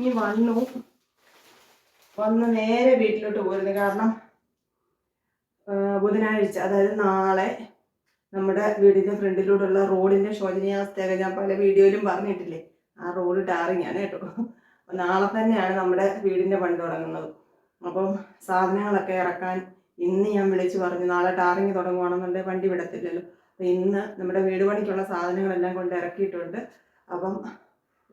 ഇനി വന്നു. വന്ന് നേരെ വീട്ടിലോട്ട് പോരുന്നു. കാരണം ബുധനാഴ്ച അതായത് നാളെ നമ്മുടെ വീടിന്റെ ഫ്രണ്ടിലൂടെയുള്ള റോഡിന്റെ ശോചനീയാവസ്ഥയൊക്കെ ഞാൻ പല വീഡിയോയിലും പറഞ്ഞിട്ടില്ലേ? ആ റോഡ് ടാറിങ് ആണ് കേട്ടോ. നാളെ തന്നെയാണ് നമ്മുടെ വീടിന്റെ പണി തുടങ്ങുന്നത്. അപ്പം സാധനങ്ങളൊക്കെ ഇറക്കാൻ ഇന്ന് ഞാൻ വിളിച്ചു പറഞ്ഞു നാളെ ടാറിങ് തുടങ്ങുവാണെന്നുണ്ടെങ്കിൽ വണ്ടി വിടത്തില്ലല്ലോ. അപ്പം ഇന്ന് നമ്മുടെ വീട് പണിക്കുള്ള സാധനങ്ങളെല്ലാം കൊണ്ട് ഇറക്കിയിട്ടുണ്ട്. അപ്പം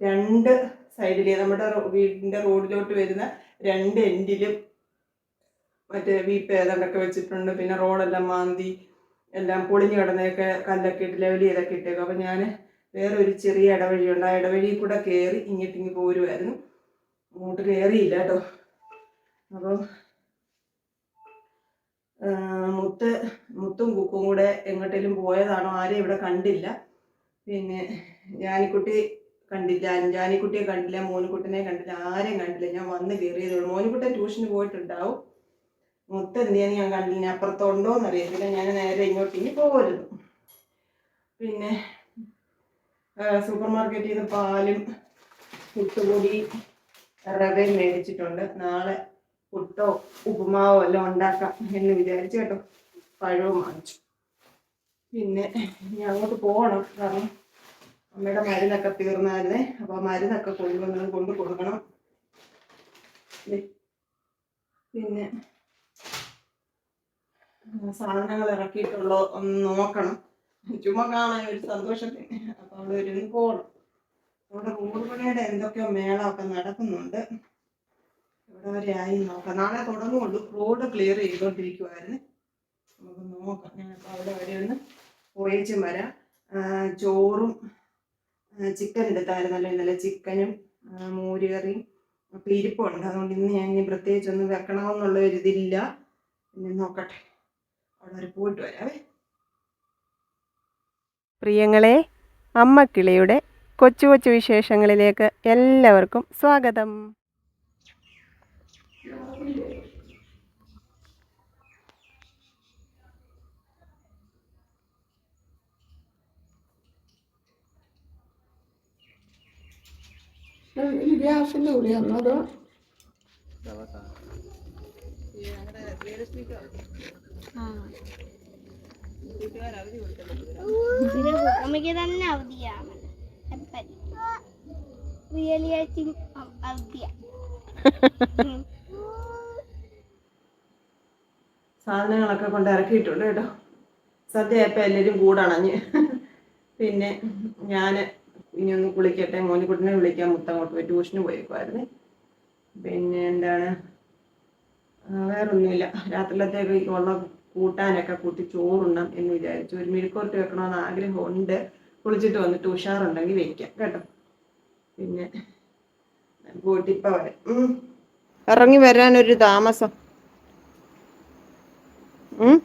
രണ്ട് സൈഡിൽ നമ്മുടെ വീടിന്റെ റോഡിലോട്ട് വരുന്ന രണ്ട് എൻഡിലും മറ്റേ വീപ്പ് ഏതാണ്ടൊക്കെ വെച്ചിട്ടുണ്ട്. പിന്നെ റോഡെല്ലാം മാന്തി എല്ലാം പൊളിഞ്ഞു കിടന്നതൊക്കെ കല്ലൊക്കെ ഇട്ട് ലെവൽ ചെയ്തൊക്കെ ഇട്ടേക്കും. അപ്പം ഞാൻ വേറെ ഒരു ചെറിയ ഇടവഴിയുണ്ട്. ആ ഇടവഴിയിൽ കൂടെ കയറി ഇങ്ങോട്ടിങ്ങ് പോരുമായിരുന്നു അങ്ങോട്ട് കയറിയില്ല കേട്ടോ. അപ്പം മുത്ത് മുത്തും കുക്കും കൂടെ എങ്ങോട്ടേലും പോയതാണോ ആരെയും ഇവിടെ കണ്ടില്ല. പിന്നെ ജാനിക്കുട്ടി കണ്ടില്ല ജാനിക്കുട്ടിയെ കണ്ടില്ല മോനുകുട്ടനെ കണ്ടില്ല ആരെയും കണ്ടില്ല. ഞാൻ വന്ന് കയറിയതുള്ളൂ മോനുകുട്ടൻ ട്യൂഷന് പോയിട്ടുണ്ടാവും. മുത്ത് എന്തിയാന്ന് ഞാൻ കണ്ടില്ല ഞാൻ അപ്പുറത്തുണ്ടോ എന്നറിയത്തില്ല ഞാൻ നേരെ ഇങ്ങോട്ട് ഇനി പോകരുത് പിന്നെ സൂപ്പർ മാർക്കറ്റിൽ നിന്ന് പാലും പുട്ടുപൊടി റവയും മേടിച്ചിട്ടുണ്ട്. നാളെ പുട്ടോ ഉപ്പുമാവോ എല്ലാം ഉണ്ടാക്കാം എന്ന് വിചാരിച്ചു കേട്ടോ. പഴവും വാങ്ങിച്ചു. പിന്നെ ഞാൻ അങ്ങോട്ട് പോകണം. കാരണം അമ്മയുടെ മരുന്നൊക്കെ തീർന്നായിരുന്നേ. അപ്പൊ ആ മരുന്നൊക്കെ കൊണ്ടുവന്നത് കൊണ്ട് കൊടുക്കണം. പിന്നെ സാധനങ്ങൾ ഇറക്കിയിട്ടുള്ളോ ഒന്ന് നോക്കണം. ചുമ്മാ കാണാൻ ഒരു സന്തോഷത്തിന് അപ്പൊ അവിടെ ഒരു പോകണം അവിടെ റോഡ് പണിയുടെ മേള ഒക്കെ നടക്കുന്നുണ്ട്. ഇവിടെ വരെ ആയി നോക്കാം. നാളെ തുടങ്ങുള്ളൂ. റോഡ് ക്ലിയർ ചെയ്തോണ്ടിരിക്കുവായിരുന്നു. നമുക്ക് നോക്കാം. ഞാനിപ്പോൾ അവിടെ വരെ ഒന്ന് പോയേച്ചും വരാം. ചോറും ചിക്കൻ എടുത്തായിരുന്നല്ലോ ഇന്നലെ ചിക്കനും മോരുകറിയും അപ്പം ഇരിപ്പുണ്ട്. അതുകൊണ്ട് ഇന്ന് ഞാൻ ഇനി പ്രത്യേകിച്ച് ഒന്നും വെക്കണമെന്നുള്ള ഒരു ഇതില്ല ഇനി നോക്കട്ടെ. അവിടെ വരെ പോയിട്ട് വരാവേ. പ്രിയങ്ങളെ അമ്മക്കിളിയുടെ കൊച്ചു കൊച്ചു വിശേഷങ്ങളിലേക്ക് എല്ലാവർക്കും സ്വാഗതം. ഗ്യാസിന്റെ കൂടിയാണോ അതോ? നമുക്ക് തന്നെ അവധിയാണ്. ഐ തിങ്ക് സാധനങ്ങളൊക്കെ കൊണ്ട് ഇറക്കിയിട്ടുണ്ട് കേട്ടോ. സദ്യ സദ്യയപ്പോൾ എല്ലാരും കൂടണഞ്ഞ്. പിന്നെ ഞാൻ ഇനി ഒന്ന് കുളിക്കട്ടെ മോനെ മോനിക്കുട്ടിനെ വിളിക്കാൻ മുത്തങ്ങോട്ട് പോയി ട്യൂഷന് പോയേക്കുമായിരുന്നു പിന്നെ എന്താണ്? വേറൊന്നുമില്ല. രാത്രിയിലത്തേക്ക് ഉള്ള കൂട്ടാനൊക്കെ കൂട്ടി ചോറുണ്ടാം എന്ന് വിചാരിച്ചു. ഒരു മെഴുക്കോർട്ട് വെക്കണമെന്ന് ആഗ്രഹമുണ്ട്. കുളിച്ചിട്ട് വന്നിട്ട് ഉഷാറുണ്ടെങ്കിൽ വെക്കാം കേട്ടോ. പിന്നെ പോയിട്ട് വരെ. ഇറങ്ങി വരാനൊരു താമസം. ഉം.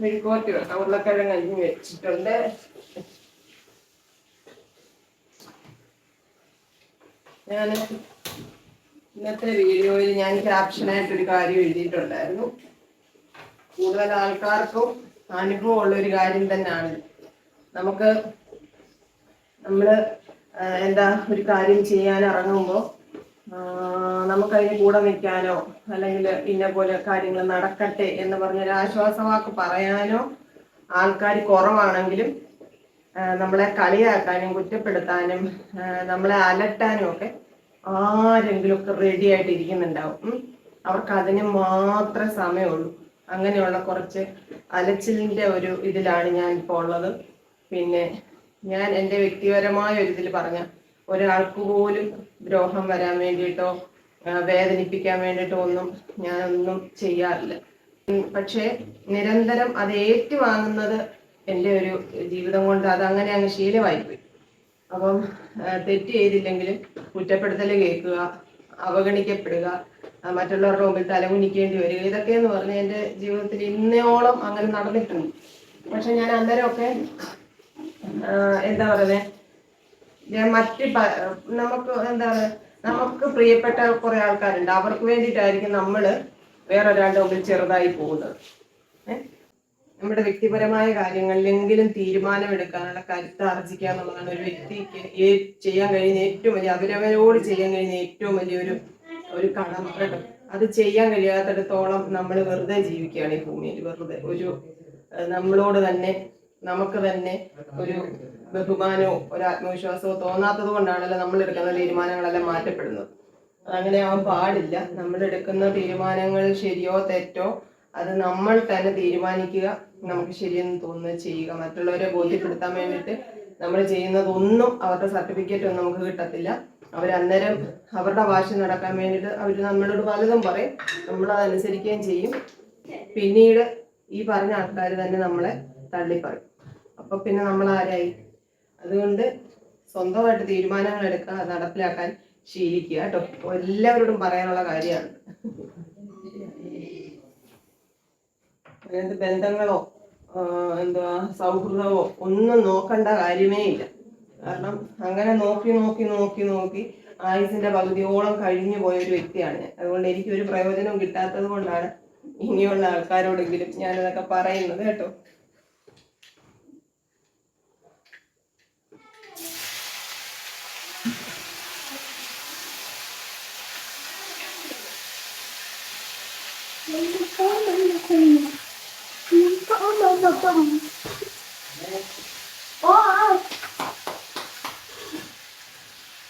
മെഴുക്കോട്ടി വെക്കാം ഉരുളക്കിഴങ്ങ് അരിഞ്ഞ് വെച്ചിട്ടുണ്ട്. ഞാൻ ഇന്നത്തെ വീഡിയോയിൽ ഞാൻ ക്യാപ്ഷനായിട്ടൊരു കാര്യം എഴുതിയിട്ടുണ്ടായിരുന്നു. കൂടുതൽ ആൾക്കാർക്കും അനുഭവമുള്ള ഒരു കാര്യം തന്നെയാണ്. നമുക്ക് നമ്മൾ എന്താ ഒരു കാര്യം ചെയ്യാൻ ഇറങ്ങുമ്പോൾ നമുക്കതിന് കൂടെ നിൽക്കാനോ അല്ലെങ്കിൽ ഇന്ന പോലെ കാര്യങ്ങൾ നടക്കട്ടെ എന്ന് പറഞ്ഞൊരു ആശ്വാസവാക്ക് പറയാനോ ആൾക്കാർ കുറവാണെങ്കിലും നമ്മളെ കളിയാക്കാനും കുറ്റപ്പെടുത്താനും നമ്മളെ അലട്ടാനും ഒക്കെ ആരെങ്കിലും ഒക്കെ റെഡി ആയിട്ട് ഇരിക്കുന്നുണ്ടാവും. അവർക്ക് അതിന് മാത്രമേ സമയമുള്ളൂ. അങ്ങനെയുള്ള കുറച്ച് അലച്ചിലിന്റെ ഒരു ഇതിലാണ് ഞാൻ ഇപ്പോൾ ഉള്ളത്. പിന്നെ ഞാൻ എന്റെ വ്യക്തിപരമായ ഒരു ഇതിൽ പറഞ്ഞ ഒരാൾക്ക് പോലും ദ്രോഹം വരാൻ വേണ്ടിയിട്ടോ വേദനിപ്പിക്കാൻ വേണ്ടിയിട്ടോ ഒന്നും ഞാനൊന്നും ചെയ്യാറില്ല. പക്ഷേ നിരന്തരം അത് ഏറ്റുവാങ്ങുന്നത് എന്റെ ഒരു ജീവിതം കൊണ്ട് അത് അങ്ങനെ അങ്ങ് ശീലമായിപ്പോയി. അപ്പം തെറ്റ് ചെയ്തില്ലെങ്കിലും കുറ്റപ്പെടുത്തൽ കേൾക്കുക അവഗണിക്കപ്പെടുക മറ്റുള്ളവരുടെ മുമ്പിൽ തലകുനിക്കേണ്ടി വരിക ഇതൊക്കെ എന്ന് പറഞ്ഞാൽ എന്റെ ജീവിതത്തിൽ ഇന്നയോളം അങ്ങനെ നടന്നിട്ടുണ്ട്. പക്ഷെ ഞാൻ അന്നേരമൊക്കെ എന്താ പറയുന്നത് ഞാൻ മറ്റ് നമുക്ക് എന്താ പറയുക നമുക്ക് പ്രിയപ്പെട്ട കുറെ ആൾക്കാരുണ്ട്. അവർക്ക് വേണ്ടിയിട്ടായിരിക്കും നമ്മൾ വേറൊരാളുടെ മുമ്പിൽ ചെറുതായി പോകുന്നത്. ഏഹ് നമ്മുടെ വ്യക്തിപരമായ കാര്യങ്ങളിലെങ്കിലും തീരുമാനമെടുക്കാനുള്ള കരുത്ത് ആർജിക്കുക എന്നുള്ളതാണ് ഒരു വ്യക്തിക്ക് ചെയ്യാൻ കഴിയുന്ന ഏറ്റവും വലിയ അവരവരോട് ചെയ്യാൻ കഴിയുന്ന ഏറ്റവും വലിയൊരു ഒരു കടമ. അത് ചെയ്യാൻ കഴിയാത്തിടത്തോളം നമ്മൾ വെറുതെ ജീവിക്കുകയാണ് ഈ ഭൂമിയിൽ. വെറുതെ ഒരു നമ്മളോട് തന്നെ നമുക്ക് തന്നെ ഒരു ബഹുമാനോ ഒരു ആത്മവിശ്വാസമോ തോന്നാത്തത് കൊണ്ടാണല്ലോ നമ്മൾ എടുക്കുന്ന തീരുമാനങ്ങളെല്ലാം മാറ്റപ്പെടുന്നത്. അങ്ങനെ ആവാൻ പാടില്ല. നമ്മൾ എടുക്കുന്ന തീരുമാനങ്ങൾ ശരിയോ തെറ്റോ അത് നമ്മൾ തന്നെ തീരുമാനിക്കുക നമുക്ക് ശരിയെന്ന് തോന്നുന്നത് ചെയ്യുക. മറ്റുള്ളവരെ ബോധ്യപ്പെടുത്താൻ വേണ്ടിയിട്ട് നമ്മൾ ചെയ്യുന്നതൊന്നും അവരുടെ സർട്ടിഫിക്കറ്റ് ഒന്നും നമുക്ക് കിട്ടത്തില്ല. അവർ അന്നേരം അവരുടെ വാശി നടക്കാൻ വേണ്ടിയിട്ട് അവർ നമ്മളോട് പലതും പറയും. നമ്മൾ അതനുസരിക്കുകയും ചെയ്യും. പിന്നീട് ഈ പറഞ്ഞ ആൾക്കാർ തന്നെ നമ്മളെ തള്ളിപ്പറയും. അപ്പൊ പിന്നെ നമ്മൾ ആരായി? അതുകൊണ്ട് സ്വന്തമായിട്ട് തീരുമാനങ്ങൾ എടുക്കാൻ നടപ്പിലാക്കാൻ ശീലിക്കുക കേട്ടോ. എല്ലാവരോടും പറയാനുള്ള കാര്യമാണ്. അങ്ങനത്തെ ബന്ധങ്ങളോ എന്താ എന്തുവാ സൗഹൃദമോ ഒന്നും നോക്കേണ്ട കാര്യമേ ഇല്ല. കാരണം അങ്ങനെ നോക്കി നോക്കി നോക്കി നോക്കി ആയുസിന്റെ പകുതിയോളം കഴിഞ്ഞു പോയ ഒരു വ്യക്തിയാണ് ഞാൻ. അതുകൊണ്ട് എനിക്ക് ഒരു പ്രയോജനവും കിട്ടാത്തത് കൊണ്ടാണ് ഇനിയുള്ള ആൾക്കാരോടെങ്കിലും ഞാനിതൊക്കെ പറയുന്നത് കേട്ടോ.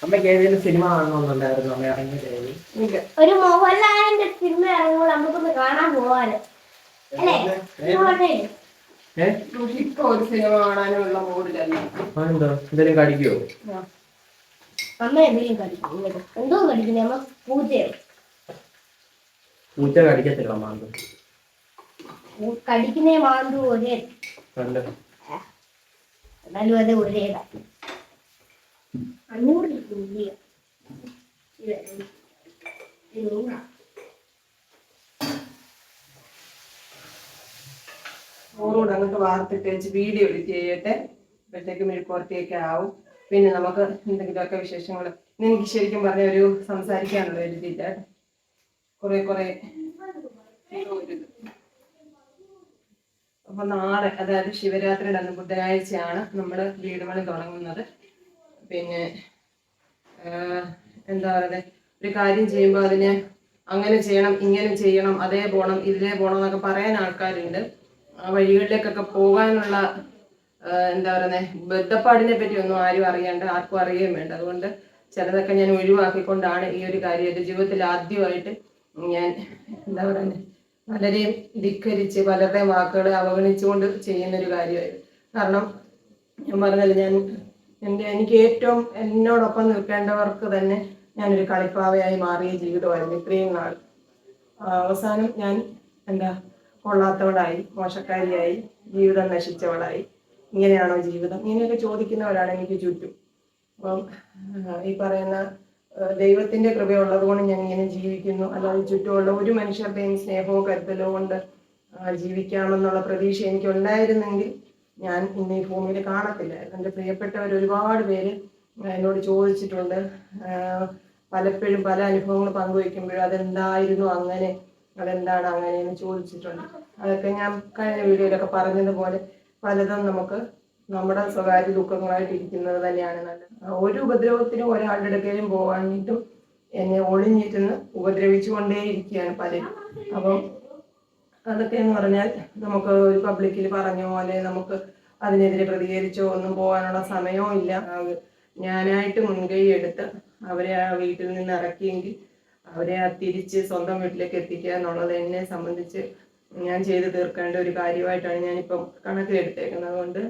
അമ്മയ്ക്ക് ഏതെങ്കിലും സിനിമ കാണണമെന്നുണ്ടായിരുന്നു? അമ്മ ഒരു മോഹൻലാലിന്റെ സിനിമ ഇറങ്ങുമ്പോൾ നമുക്കൊന്ന് കാണാൻ പോവാന്. ഇപ്പൊ ഒരു സിനിമ കാണാനുള്ള മൂഡിലല്ല? എന്തോ എന്തെങ്കിലും കടിക്കുവോ? അമ്മ എന്തെങ്കിലും കടിക്കും? എന്തോ കടിക്കുന്നേ അമ്മ പൂച്ചയോ പൂച്ച കടിക്കത്തില്ല മാന്ത് കടിക്കുന്നേ മാന്തു ഒരേ കണ്ട്? എന്നാലും അത് ഒരേ അഞ്ഞൂറ് ചോറുകൂടെ അങ്ങോട്ട് വാർത്തിട്ട് വെച്ച് വീഡിയോ എഡിറ്റ് ചെയ്യട്ടെ. അപ്പോഴത്തേക്ക് മെഴുക്കുവർത്തിയൊക്കെ ആവും. പിന്നെ നമുക്ക് എന്തെങ്കിലുമൊക്കെ വിശേഷങ്ങൾ. എനിക്ക് ശരിക്കും പറഞ്ഞ ഒരു സംസാരിക്കാനുള്ള ഒരു ഇതില്ല കുറെ കുറെ. ഒരു അപ്പൊ നാളെ അതായത് ശിവരാത്രിയുടെ അന്ന് ബുധനാഴ്ചയാണ് നമ്മൾ വീട് പണി തുടങ്ങുന്നത്. പിന്നെ എന്താ പറയുന്നത് ഒരു കാര്യം ചെയ്യുമ്പോൾ അതിന് അങ്ങനെ ചെയ്യണം ഇങ്ങനെ ചെയ്യണം അതേ പോണം ഇതിലേ പോണം എന്നൊക്കെ പറയാൻ ആൾക്കാരുണ്ട്. ആ വഴികളിലേക്കൊക്കെ പോകാനുള്ള എന്താ പറയുന്നത് ബന്ധപ്പാടിനെ പറ്റി ഒന്നും ആരും അറിയണ്ട ആർക്കും അറിയുകയും വേണ്ട. അതുകൊണ്ട് ചിലതൊക്കെ ഞാൻ ഒഴിവാക്കിക്കൊണ്ടാണ് ഈ ഒരു കാര്യം എന്റെ ജീവിതത്തിൽ ആദ്യമായിട്ട് ഞാൻ എന്താ പറയുന്നത് പലരെയും ധിക്കരിച്ച് പലരുടെ വാക്കുകൾ അവഗണിച്ചുകൊണ്ട് ചെയ്യുന്ന ഒരു കാര്യമായിരുന്നു. കാരണം ഞാൻ പറഞ്ഞല്ലോ ഞാൻ എന്റെ എനിക്ക് ഏറ്റവും എന്നോടൊപ്പം നിൽക്കേണ്ടവർക്ക് തന്നെ ഞാനൊരു കളിപ്പാവയായി മാറിയ ജീവിതമായിരുന്നു ഇത്രയും നാൾ. അവസാനം ഞാൻ എന്താ കൊള്ളാത്തവളായി മോശക്കാരിയായി ജീവിതം നശിച്ചവളായി. ഇങ്ങനെയാണോ ജീവിതം? ഇങ്ങനെയൊക്കെ ചോദിക്കുന്നവരാണ് എനിക്ക് ചുറ്റും. അപ്പം ഈ പറയുന്ന ദൈവത്തിന്റെ കൃപയുള്ളത് കൊണ്ട് ഞാൻ ഇങ്ങനെ ജീവിക്കുന്നു. അല്ലാതെ ചുറ്റുമുള്ള ഒരു മനുഷ്യരുടെയും സ്നേഹമോ കരുതലോ കൊണ്ട് ജീവിക്കാമെന്നുള്ള പ്രതീക്ഷ എനിക്ക് ഉണ്ടായിരുന്നെങ്കിൽ ഞാൻ ഇന്ന് ഈ ഭൂമിയിൽ കാണത്തില്ലായിരുന്നു. എന്റെ പ്രിയപ്പെട്ടവർ ഒരുപാട് പേര് എന്നോട് ചോദിച്ചിട്ടുണ്ട്. പലപ്പോഴും പല അനുഭവങ്ങൾ പങ്കുവയ്ക്കുമ്പോഴും അതെന്തായിരുന്നു അങ്ങനെ അതെന്താണ് അങ്ങനെ എന്ന് ചോദിച്ചിട്ടുണ്ട്. അതൊക്കെ ഞാൻ കഴിഞ്ഞ വീഡിയോയിലൊക്കെ പറഞ്ഞതുപോലെ പലതും നമുക്ക് നമ്മുടെ സ്വകാര്യ ദുഃഖങ്ങളായിട്ട് ഇരിക്കുന്നത് തന്നെയാണ് നല്ലത്. ഒരു ഉപദ്രവത്തിനും ഒരാളുടെ അടുക്കലും പോകാനിട്ടും എന്നെ ഒളിഞ്ഞിട്ടെന്ന് ഉപദ്രവിച്ചു കൊണ്ടേയിരിക്കുകയാണ് പലരും. അപ്പം അതൊക്കെ എന്ന് പറഞ്ഞാൽ നമുക്ക് ഒരു പബ്ലിക്കിൽ പറഞ്ഞ പോലെ നമുക്ക് അതിനെതിരെ പ്രതികരിച്ചോ ഒന്നും പോകാനുള്ള സമയവും ഇല്ല. ഞാനായിട്ട് മുൻകൈ എടുത്ത് അവരെ ആ വീട്ടിൽ നിന്ന് ഇറക്കിയെങ്കിൽ അവരെ ആ തിരിച്ച് സ്വന്തം വീട്ടിലേക്ക് എത്തിക്കുക എന്നുള്ളത് എന്നെ സംബന്ധിച്ച് ഞാൻ ചെയ്തു തീർക്കേണ്ട ഒരു കാര്യമായിട്ടാണ് ഞാനിപ്പം കണക്കിലെടുത്തേക്കുന്നത്. അതുകൊണ്ട്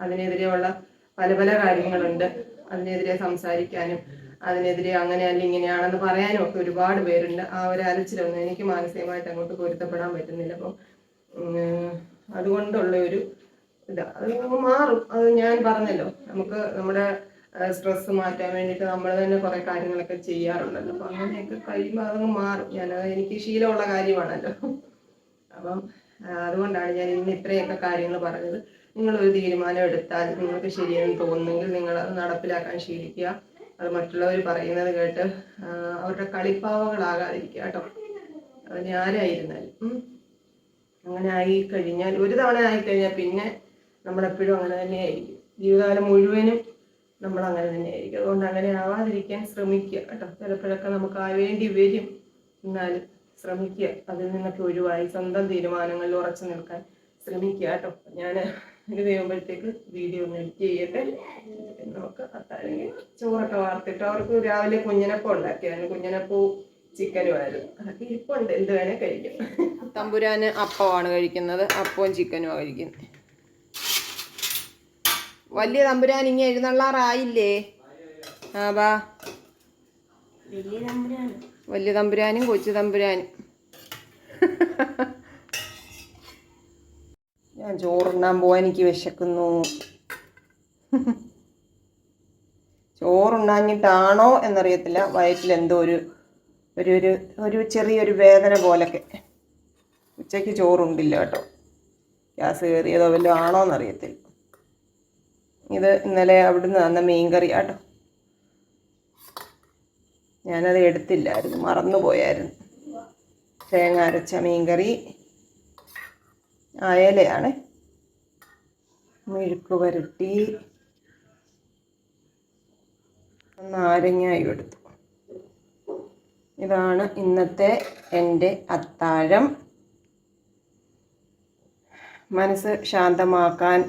അതിനെതിരെയുള്ള പല പല കാര്യങ്ങളുണ്ട്. അതിനെതിരെ സംസാരിക്കാനും അതിനെതിരെ അങ്ങനെ അല്ല ഇങ്ങനെയാണെന്ന് പറയാനും ഒക്കെ ഒരുപാട് പേരുണ്ട്. ആ ഒരു അലച്ചിലൊന്നും എനിക്ക് മാനസികമായിട്ട് അങ്ങോട്ട് പൊരുത്തപ്പെടാൻ പറ്റുന്നില്ല. അപ്പം അതുകൊണ്ടുള്ള ഒരു ഇത്. അത് മാറും. അത് ഞാൻ പറഞ്ഞല്ലോ. നമുക്ക് നമ്മുടെ സ്ട്രെസ് മാറ്റാൻ വേണ്ടിയിട്ട് നമ്മൾ തന്നെ കുറെ കാര്യങ്ങളൊക്കെ ചെയ്യാറുണ്ടല്ലോ. അപ്പൊ അങ്ങനെയൊക്കെ കഴിയുമ്പോൾ അതങ്ങ് മാറും. ഞാനത് എനിക്ക് ശീലമുള്ള കാര്യമാണല്ലോ. അപ്പം അതുകൊണ്ടാണ് ഞാൻ ഇന്ന് ഇത്രയൊക്കെ കാര്യങ്ങൾ പറഞ്ഞത്. നിങ്ങൾ ഒരു തീരുമാനം എടുത്താൽ നിങ്ങൾക്ക് ശരിയെന്ന് തോന്നുന്നെങ്കിൽ നിങ്ങൾ അത് നടപ്പിലാക്കാൻ ശീലിക്കുക. അത് മറ്റുള്ളവർ പറയുന്നത് കേട്ട് അവരുടെ കളിപ്പാവകളാകാതിരിക്കുക കേട്ടോ. അത് ആരായിരുന്നാലും അങ്ങനെ ആയി കഴിഞ്ഞാൽ ഒരു തവണ ആയിക്കഴിഞ്ഞാൽ പിന്നെ നമ്മളെപ്പോഴും അങ്ങനെ തന്നെയായിരിക്കും ജീവിതകാലം മുഴുവനും നമ്മൾ അങ്ങനെ തന്നെയായിരിക്കും അതുകൊണ്ട് അങ്ങനെ ആവാതിരിക്കാൻ ശ്രമിക്കുക കേട്ടോ. ചിലപ്പോഴൊക്കെ നമുക്ക് ആ വേണ്ടി വരും. എന്നാലും ശ്രമിക്കുക. അതിൽ നിന്നൊക്കെ ഒഴിവായി സ്വന്തം തീരുമാനങ്ങളിൽ ഉറച്ചു നിൽക്കാൻ ശ്രമിക്കുക കേട്ടോ. ഞാൻ ഇത് ചെയ്യുമ്പോഴത്തേക്ക് വീഡിയോ ഒന്ന് എഡിറ്റ് ചെയ്യട്ടെ. നമുക്ക് അത്താഴം ചോറൊക്കെ വാർത്തിട്ട് അവർക്ക് രാവിലെ കുഞ്ഞനപ്പം ഉണ്ടാക്കിയായിരുന്നു കുഞ്ഞനപ്പൂ ചിക്കനുമായിരുന്നു അതൊക്കെ ഉണ്ട്. എന്ത് വേണേ കഴിക്കും. തമ്പുരാന് അപ്പമാണ് കഴിക്കുന്നത്. അപ്പവും ചിക്കനുമാണ് കഴിക്കുന്നത്. വലിയ തമ്പുരാൻ ഇങ്ങനെ എഴുന്നള്ളാറായില്ലേ? ആ ബാ. വലിയ നമ്പരാണ് വലിയ തമ്പുരാനും കൊച്ചു തമ്പുരാനും. ഞാൻ ചോറുണ്ണാൻ പോവാൻ എനിക്ക് വിശക്കുന്നു. ചോറുണ്ണാഞ്ഞിട്ടാണോ എന്നറിയത്തില്ല. വയറ്റിൽ എന്തോ ഒരു ഒരു ഒരു ചെറിയൊരു വേദന പോലൊക്കെ. ഉച്ചയ്ക്ക് ചോറുണ്ടില്ല കേട്ടോ. ഗ്യാസ് കയറിയതോ വല്ലതും ആണോ എന്നറിയത്തില്ല ഇത് ഇന്നലെ അവിടുന്ന് തന്ന മീൻകറി കേട്ടോ. ഞാനത് എടുത്തില്ലായിരുന്നു മറന്നുപോയായിരുന്നു. തേങ്ങ അരച്ച മീൻകറി അയലയാണ്. മെഴുക്ക് പുരട്ടി നാരങ്ങായും എടുത്തു. ഇതാണ് ഇന്നത്തെ എന്റെ അത്താഴം. മനസ്സ് ശാന്തമാക്കാൻ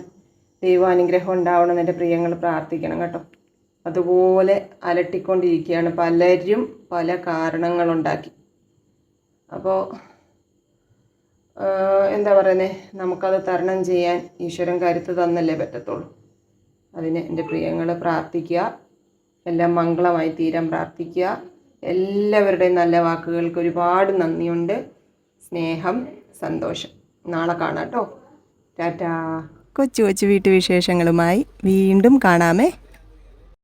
ദൈവാനുഗ്രഹം ഉണ്ടാവണം എന്റെ പ്രിയങ്ങൾ പ്രാർത്ഥിക്കണം കേട്ടോ. അതുപോലെ അലട്ടിക്കൊണ്ടിരിക്കുകയാണ്. പലരും പല കാരണങ്ങളുണ്ടാക്കി. അപ്പോൾ എന്താ പറയുന്നത് നമുക്കത് തരണം ചെയ്യാൻ ഈശ്വരൻ കരുത്ത് തന്നല്ലേ പറ്റത്തുള്ളൂ. അതിന് എന്റെ പ്രിയങ്ങൾ പ്രാർത്ഥിക്കുക. എല്ലാം മംഗളമായി തീരാൻ പ്രാർത്ഥിക്കുക. എല്ലാവരുടെയും നല്ല വാക്കുകൾക്ക് ഒരുപാട് നന്ദിയുണ്ട്. സ്നേഹം സന്തോഷം. നാളെ കാണാം കേട്ടോ. ടാറ്റാ. കൊച്ചു കൊച്ചു വീട്ടുവിശേഷങ്ങളുമായി വീണ്ടും കാണാമേ.